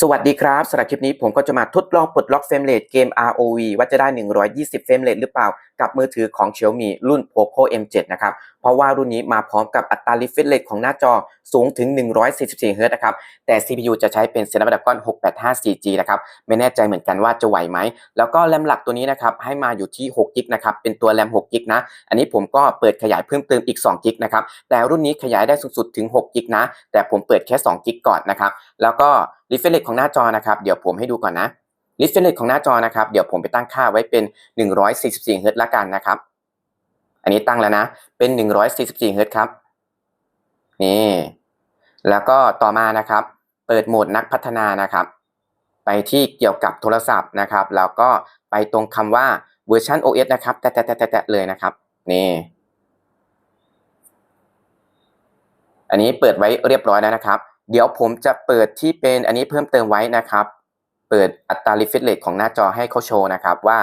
สวัสดีครับสำหรับคลิปนี้ผมก็จะมาทดลองปลดล็อกเฟรมเรทเกม ROV ว่าจะได้ 120 เฟรมเรทหรือเปล่า กับมือถือของ Xiaomi รุ่น Poco M7 นะครับ เพราะว่ารุ่นนี้มาพร้อมกับอัตรา refresh rate ของหน้าจอสูงถึง 144 Hz นะครับ แต่ CPU จะใช้เป็น Snapdragon 685 4G นะครับ ไม่แน่ใจเหมือนกันว่าจะไหวไหม แล้วก็แรมหลักตัวนี้นะครับ ให้มาอยู่ที่6 g b นะครับ เป็นตัวแรม6 g b นะ อันนี้ผมก็เปิดขยายเพิ่มเติมอีก2 g b นะครับ แต่รุ่นนี้ขยายได้สูงสุดถึง6 g b นะ แต่ผมเปิดแค่2 g b ก่อนนะครับ แล้วก็ refresh rate ของหน้าจอนะครับ เดี๋ยวผมให้ดูก่อนนะ refresh rate ของหน้าจอนะครับ เดี๋ยวผมไปตั้งค่าไว้เป็น 144 Hz ละกันนะครับ อันนี้ตั้งแล้วนะ เป็น 144 Hz ครับ นี่ แล้วก็ต่อมานะครับ เปิดโหมดนักพัฒนานะครับ ไปที่เกี่ยวกับโทรศัพท์นะครับ แล้วก็ไปตรงคำว่าเวอร์ชัน OS นะครับ แตะแตะแตะแตะเลยนะครับ นี่ อันนี้เปิดไว้เรียบร้อยแล้วนะครับ เดี๋ยวผมจะเปิดที่เป็นอันนี้เพิ่มเติมไว้นะครับ เปิดอัตรา refresh rate ของหน้าจอให้เขาโชว์นะครับ ว่า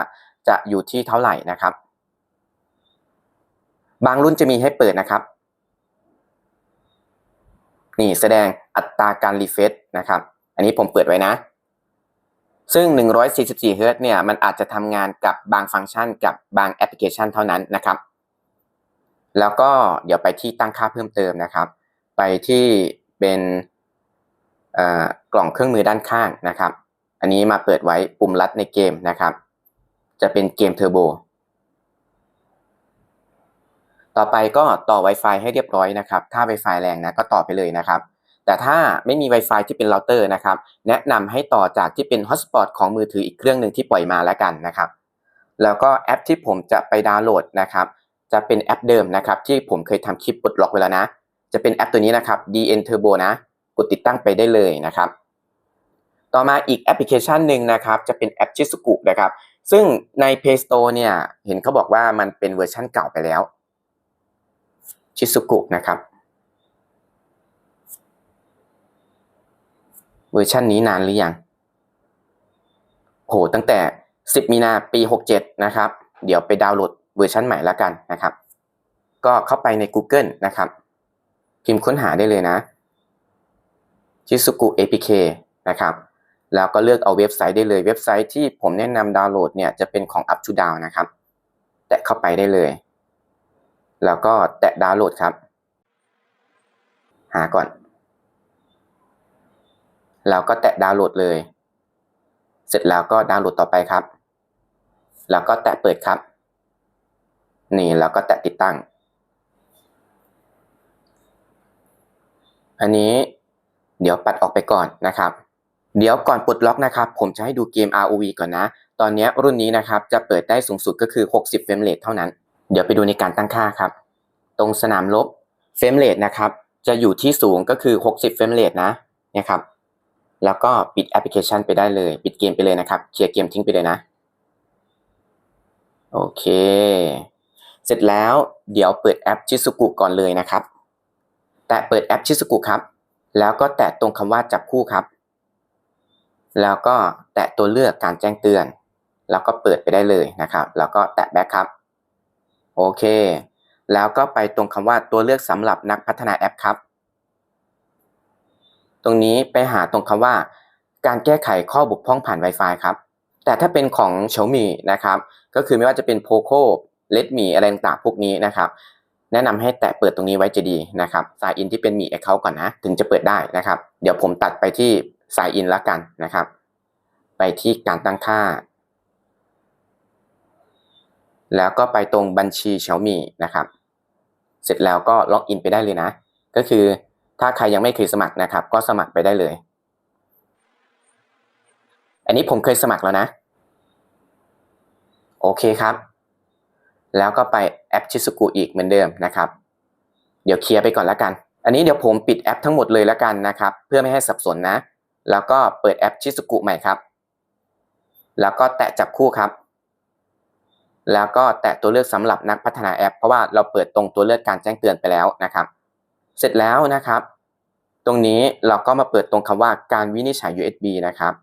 จะอยู่ที่เท่าไหร่นะครับ บางรุ่นจะมีให้เปิดนะครับ นี่แสดงอัตราการรีเฟซนะครับ อันนี้ผมเปิดไว้นะ ซึ่ง 144 Hz เนี่ยมันอาจจะทำงานกับบางฟังก์ชันกับบางแอปพลิเคชันเท่านั้นนะครับ แล้วก็เดี๋ยวไปที่ตั้งค่าเพิ่มเติมนะครับ ไปที่เป็นกล่องเครื่องมือด้านข้างนะครับ อันนี้มาเปิดไว้ปุ่มลัดในเกมนะครับ จะเป็นเกมเทอร์โบ ต่อไปก็ต่อ Wi-Fi ให้เรียบร้อยนะครับ ถ้า Wi-Fi แรงนะก็ต่อไปเลยนะครับ แต่ถ้าไม่มี Wi-Fi ที่เป็นเราเตอร์นะครับ แนะนำให้ต่อจากที่เป็น Hotspot ของมือถืออีกเครื่องหนึ่งที่ปล่อยมาแล้วกันนะครับ แล้วก็แอปที่ผมจะไปดาวน์โหลดนะครับจะเป็นแอปเดิมนะครับที่ผมเคยทำคลิปปลดล็อกไว้แล้วนะ จะเป็นแอปตัวนี้นะครับ DN Turbo นะ กดติดตั้งไปได้เลยนะครับ ต่อมาอีกแอปพลิเคชันหนึ่งนะครับจะเป็นแอปชิสุกุนะครับ ซึ่งใน Play Store เนี่ยเห็นเขาบอกว่ามันเป็นเวอร์ชันเก่าไปแล้วชิสุกุนะครับเวอร์ชันนี้นานหรือยังโหตั้งแต่ 10 มีนาปี 67 นะครับ เดี๋ยวไปดาวน์โหลดเวอร์ชันใหม่แล้วกันนะครับ ก็เข้าไปใน Google นะครับ พิมพ์ค้นหาได้เลยนะชิสุกุ APK นะครับ แล้วก็เลือกเอาเว็บไซต์ได้เลยเว็บไซต์ที่ผมแนะนำดาวน์โหลดเนี่ยจะเป็นของ Up to Down นะครับ แตะเข้าไปได้เลย แล้วก็แตะดาวน์โหลดครับ หาก่อน แล้วก็แตะดาวน์โหลดเลย เสร็จแล้วก็ดาวน์โหลดต่อไปครับ แล้วก็แตะเปิดครับ นี่แล้วก็แตะติดตั้ง อันนี้เดี๋ยวปัดออกไปก่อนนะครับ เดี๋ยวก่อนปลดล็อกนะครับผมจะให้ดูเกม ROV ก่อนนะ ตอนนี้รุ่นนี้นะครับจะเปิดได้สูงสุดก็คือ 60 เฟรมเรทเท่านั้น เดี๋ยวไปดูในการตั้งค่าครับ ตรงสนามลบเฟรมเรทนะครับจะอยู่ที่สูงก็คือ 60 เฟรมเรทนะเนี่ยครับแล้วก็ปิดแอปพลิเคชันไปได้เลย ปิดเกมไปเลยนะครับเคลียร์เกมทิ้งไปเลยนะ โอเค เสร็จแล้วเดี๋ยวเปิดแอปชิสุกุก่อนเลยนะครับ แตะเปิดแอปชิสุกุครับ แล้วก็แตะตรงคำว่าจับคู่ครับ แล้วก็แตะตัวเลือกการแจ้งเตือน แล้วก็เปิดไปได้เลยนะครับ แล้วก็แตะแบ็คครับโอเค แล้วก็ไปตรงคำว่าตัวเลือกสำหรับนักพัฒนาแอปครับ ตรงนี้ไปหาตรงคำว่า การแก้ไขข้อบกพร่องผ่าน Wi-Fi ครับ แต่ถ้าเป็นของ Xiaomi นะครับ ก็คือไม่ว่าจะเป็น Poco Redmi อะไรต่างๆพวกนี้นะครับแนะนำให้แตะเปิดตรงนี้ไว้จะดีนะครับสายอินที่เป็นมี Account ก่อนนะ ถึงจะเปิดได้นะครับ เดี๋ยวผมตัดไปที่ สายอินแล้วกันนะครับ ไปที่การตั้งค่า แล้วก็ไปตรงบัญชี Xiaomi นะครับ เสร็จแล้วก็ล็อกอินไปได้เลยนะ ก็คือถ้าใครยังไม่เคยสมัครนะครับ ก็สมัครไปได้เลย อันนี้ผมเคยสมัครแล้วนะ โอเคครับ แล้วก็ไปแอปชิสุกุอีกเหมือนเดิมนะครับ เดี๋ยวเคลียร์ไปก่อนแล้วกัน อันนี้เดี๋ยวผมปิดแอปทั้งหมดเลยแล้วกันนะครับ เพื่อไม่ให้สับสนนะ แล้วก็เปิดแอปชิสุกุใหม่ครับ แล้วก็แตะจับคู่ครับ แล้วก็แตะตัวเลือกสำหรับนักพัฒนาแอป เพราะว่าเราเปิดตรงตัวเลือกการแจ้งเตือนไปแล้วนะครับ เสร็จแล้วนะครับ ตรงนี้เราก็มาเปิดตรงคำว่าการวินิจฉัย USB นะครับ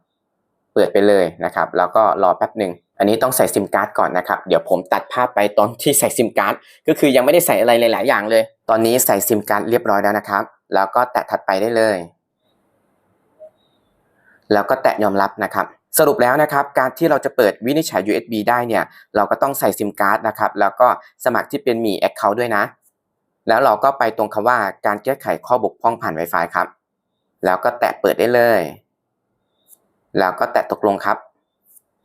เปิดไปเลยนะครับ แล้วก็รอแป๊บหนึ่งอันนี้ต้องใส่ซิมการ์ดก่อนนะครับ เดี๋ยวผมตัดภาพไปตอนที่ใส่ซิมการ์ด ก็คือยังไม่ได้ใส่อะไรหลาย ๆ อย่างเลย ตอนนี้ใส่ซิมการ์ดเรียบร้อยแล้วนะครับ แล้วก็แตะถัดไปได้เลย แล้วก็แตะยอมรับนะครับสรุปแล้วนะครับการที่เราจะเปิดวินิจฉัย USB ได้เนี่ยเราก็ต้องใส่ซิมการ์ดนะครับแล้วก็สมัครที่เป็นมี Account ด้วยนะ แล้วเราก็ไปตรงคำว่าการแก้ไขข้อบกพร่องผ่าน Wi-Fi ครับ แล้วก็แตะเปิดได้เลย แล้วก็แตะตกลงครับ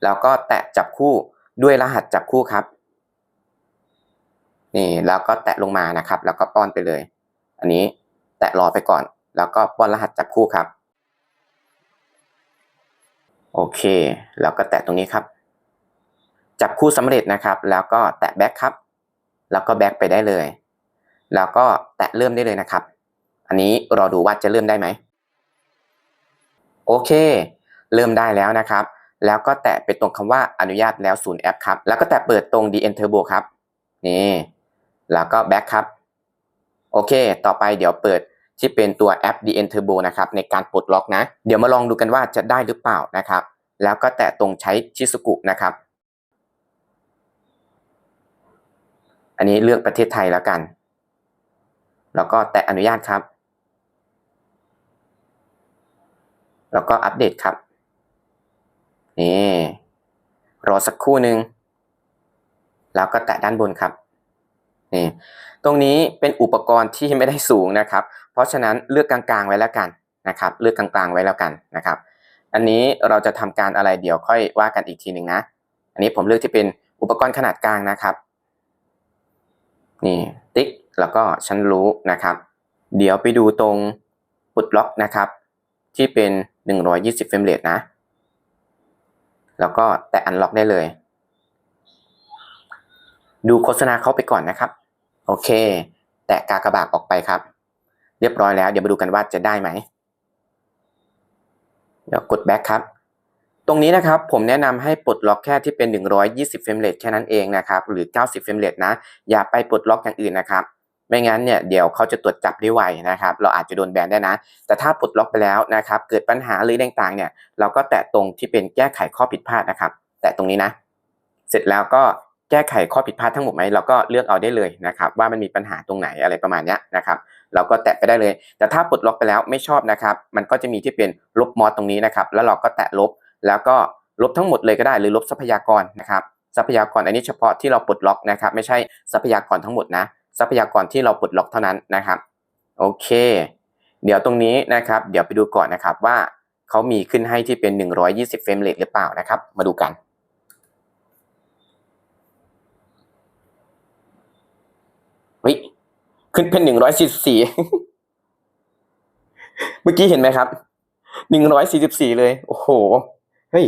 แล้วก็แตะจับคู่ด้วยรหัสจับคู่ครับนี่แล้วก็แตะลงมานะครับ แล้วก็ป้อนไปเลย อันนี้แตะรอไปก่อน แล้วก็ป้อนรหัสจับคู่ครับ โอเค แล้วก็แตะตรงนี้ครับ จับคู่สำเร็จนะครับ แล้วก็แตะแบ็คครับ แล้วก็แบ็คไปได้เลย แล้วก็แตะเริ่มได้เลยนะครับ อันนี้รอดูว่าจะเริ่มได้ไหม โอเค เริ่มได้แล้วนะครับ แล้วก็แตะไปตรงคำว่าอนุญาตแล้วศูนย์แอปครับ แล้วก็แตะเปิดตรง DN Turbo ครับ นี่ แล้วก็แบ็คครับ โอเค ต่อไปเดี๋ยวเปิด ที่เป็นตัวแอป DN Turbo นะครับในการปลดล็อกนะ เดี๋ยวมาลองดูกันว่าจะได้หรือเปล่านะครับ แล้วก็แตะตรงใช้ชิสุกุนะครับ อันนี้เลือกประเทศไทยแล้วกัน แล้วก็แตะอนุญาตครับ แล้วก็อัปเดตครับ นี่ รอสักครู่หนึ่งแล้วก็แตะด้านบนครับ นี่ตรงนี้เป็นอุปกรณ์ที่ไม่ได้สูงนะครับ เพราะฉะนั้นเลือกกลางๆไว้แล้วกันนะครับ เลือกกลางๆไว้แล้วกันนะครับ อันนี้เราจะทำการอะไรเดี๋ยวค่อยว่ากันอีกทีหนึ่งนะ อันนี้ผมเลือกที่เป็นอุปกรณ์ขนาดกลางนะครับ นี่ติ๊กแล้วก็ฉันรู้นะครับ เดี๋ยวไปดูตรงปลดล็อกนะครับ ที่เป็น 120เฟรมเรทนะ แล้วก็แตะอันล็อกได้เลย ดูโฆษณาเขาไปก่อนนะครับ โอเค แตะกากระบาดออกไปครับ เรียบร้อยแล้ว เดี๋ยวมาดูกันว่าจะได้ไหม เดี๋ยวกด back ครับ ตรงนี้นะครับผมแนะนำให้ปลดล็อกแค่ที่เป็น 120 เฟรมเรทแค่นั้นเองนะครับ หรือ 90 เฟรมเรทนะ อย่าไปปลดล็อกอย่างอื่นนะครับ ไม่งั้นเนี่ยเดี๋ยวเขาจะตรวจจับได้ไวนะครับ เราอาจจะโดนแบนได้นะ แต่ถ้าปลดล็อกไปแล้วนะครับ เกิดปัญหาหรือต่างๆเนี่ย เราก็แตะตรงที่เป็นแก้ไขข้อผิดพลาดนะครับ แตะตรงนี้นะ เสร็จแล้วก็ แก้ไขข้อผิดพลาดทั้งหมดไหมเราก็เลือกเอาได้เลยนะครับว่ามันมีปัญหาตรงไหนอะไรประมาณนี้นะครับเราก็แตะไปได้เลย แต่ถ้าปลดล็อกไปแล้วไม่ชอบนะครับ มันก็จะมีที่เป็นลบมอสตรงนี้นะครับ แล้วเราก็แตะลบแล้วก็ลบทั้งหมดเลยก็ได้หรือลบทรัพยากรนะครับ ทรัพยากรอันนี้เฉพาะที่เราปลดล็อกนะครับ ไม่ใช่ทรัพยากรทั้งหมดนะ ทรัพยากรที่เราปลดล็อกเท่านั้นนะครับโอเค เดี๋ยวตรงนี้นะครับ เดี๋ยวไปดูก่อนนะครับว่าเขามีขึ้นให้ที่เป็น 120 เฟรมเรทหรือเปล่านะครับ มาดูกัน เฮ้ยขึ้นเป็น144เมื่อกี้เห็นไหมครับ144เลย โอ้โหเฮ้ย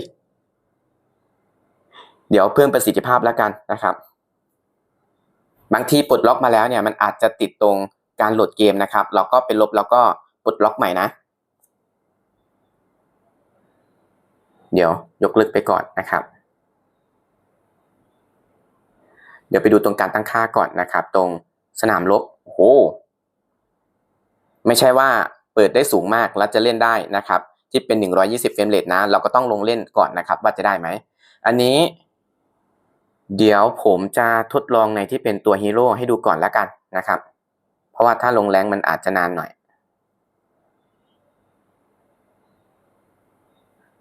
เดี๋ยวเพิ่มประสิทธิภาพแล้วกันนะครับ บางทีปลดล็อกมาแล้วเนี่ยมันอาจจะติดตรงการโหลดเกมนะครับ เราก็เป็นลบแล้วก็ปลดล็อกใหม่นะ เดี๋ยวยกเลิกไปก่อนนะครับ เดี๋ยวไปดูตรงการตั้งค่าก่อนนะครับ ตรง สนามลบโอ้โหไม่ใช่ว่าเปิดได้สูงมากแล้วจะเล่นได้นะครับ ที่เป็น 120 เฟรมเรทนะ เราก็ต้องลงเล่นก่อนนะครับ ว่าจะได้ไหม อันนี้ เดี๋ยวผมจะทดลองในที่เป็นตัวฮีโร่ให้ดูก่อนแล้วกันนะครับ เพราะว่าถ้าลงแรงมันอาจจะนานหน่อย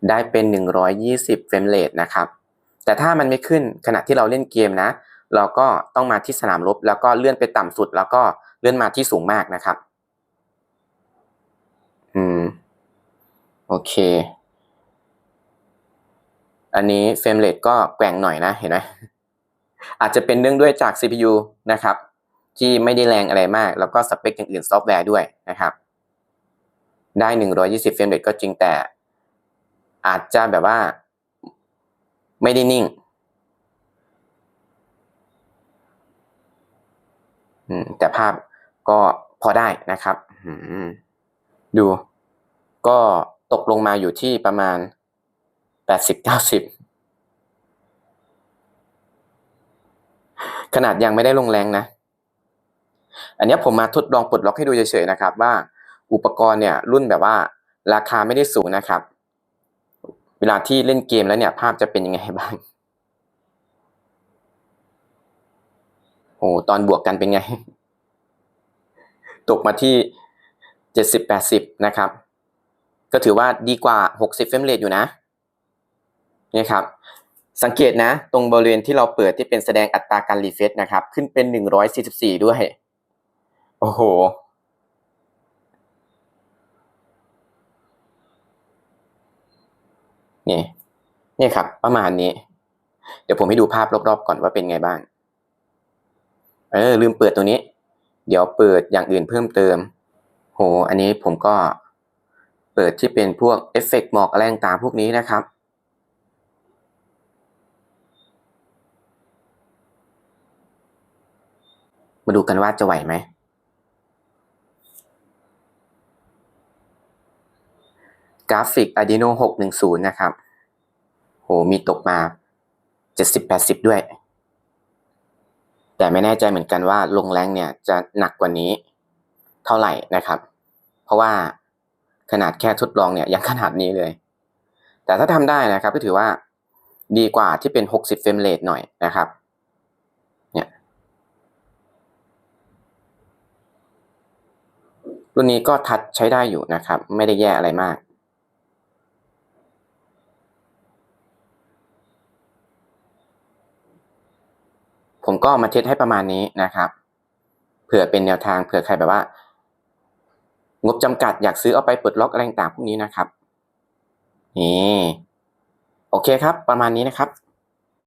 ได้เป็น 120 เฟรมเรทนะครับ แต่ถ้ามันไม่ขึ้นขณะที่เราเล่นเกมนะ เราก็ต้องมาที่สนามรบแล้วก็เลื่อนไปต่ำสุด แล้วก็เลื่อนมาที่สูงมากนะครับ อืม โอเค อันนี้เฟรมเรทก็แกว่งหน่อยนะเห็นไหมอาจจะเป็นเนื่องด้วยจาก CPU นะครับ ที่ไม่ได้แรงอะไรมาก แล้วก็สเปคอย่างอื่นซอฟต์แวร์ด้วยนะครับ ได้ 120 เฟรมเรทก็จริงแต่ อาจจะแบบว่า ไม่ได้นิ่ง อืม แต่ภาพก็พอได้นะครับดู ก็ตกลงมาอยู่ที่ประมาณแปดสิบเก้าสิบขนาดยังไม่ได้ลงแรงนะ อันนี้ผมมาทดลองปลดล็อกให้ดูเฉยๆนะครับว่าอุปกรณ์เนี่ยรุ่นแบบว่า ราคาไม่ได้สูงนะครับ เวลาที่เล่นเกมแล้วเนี่ย ภาพจะเป็นยังไงบ้าง โอ้ตอนบวกกันเป็นไง ตกมาที่เจ็ดสิบแปดสิบนะครับ ก็ถือว่าดีกว่า60เฟรมเรทอยู่นะนี่ครับ สังเกตนะ ตรงบริเวณที่เราเปิดที่เป็นแสดงอัตราการรีเฟรชนะครับ ขึ้นเป็น144ด้วย โอ้โหนี่นี่ครับ ประมาณนี้ เดี๋ยวผมให้ดูภาพรอบๆก่อนว่าเป็นไงบ้าง เออลืมเปิดตัวนี้ เดี๋ยวเปิดอย่างอื่นเพิ่มเติม โห อันนี้ผมก็เปิดที่เป็นพวกเอฟเฟกต์หมอกอะไรต่างพวกนี้นะครับมาดูกันว่าจะไหวไหม กราฟิก Adreno 610 นะครับ โห มีตกมา 70-80 ด้วย แต่ไม่แน่ใจเหมือนกันว่าลงแรงเนี่ยจะหนักกว่านี้เท่าไหร่นะครับ เพราะว่าขนาดแค่ทดลองเนี่ยยังขนาดนี้เลย แต่ถ้าทำได้นะครับก็ถือว่าดีกว่าที่เป็น 60 เฟรมเรทหน่อยนะครับเนี่ยรุ่นนี้ก็ทัดใช้ได้อยู่นะครับ ไม่ได้แย่อะไรมาก ผมก็มาเทสให้ประมาณนี้นะครับ เผื่อเป็นแนวทางเผื่อใครแบบว่า งบจำกัดอยากซื้อเอาไปปลดล็อกอะไรต่างพวกนี้นะครับนี่โอเคครับ ประมาณนี้นะครับ